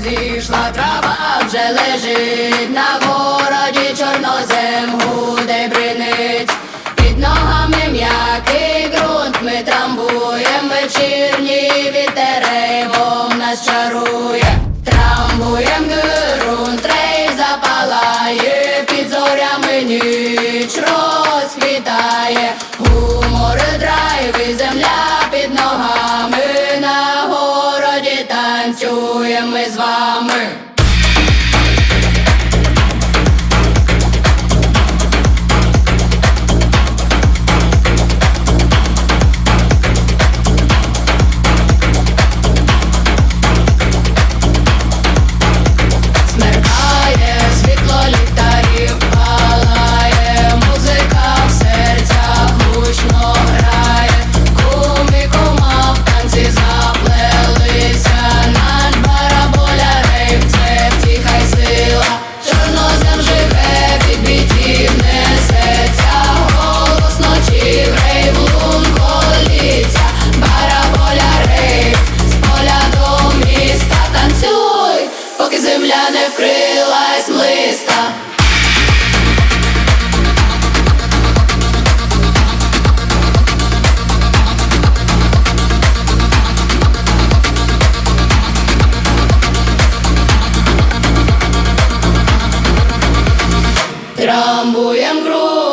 зійшла трава, вже лежить на городі чорнозем, гуде бринить. Під ногами м'який ґрунт, ми трамбуєм вечірній вітерейвом нас чарує. Трамбуєм ґрунт, рей запалає, під зорями ніч розквітає. Гумор, драйв і земля під ногами танцюємо ми з вами. Трамбуєм гру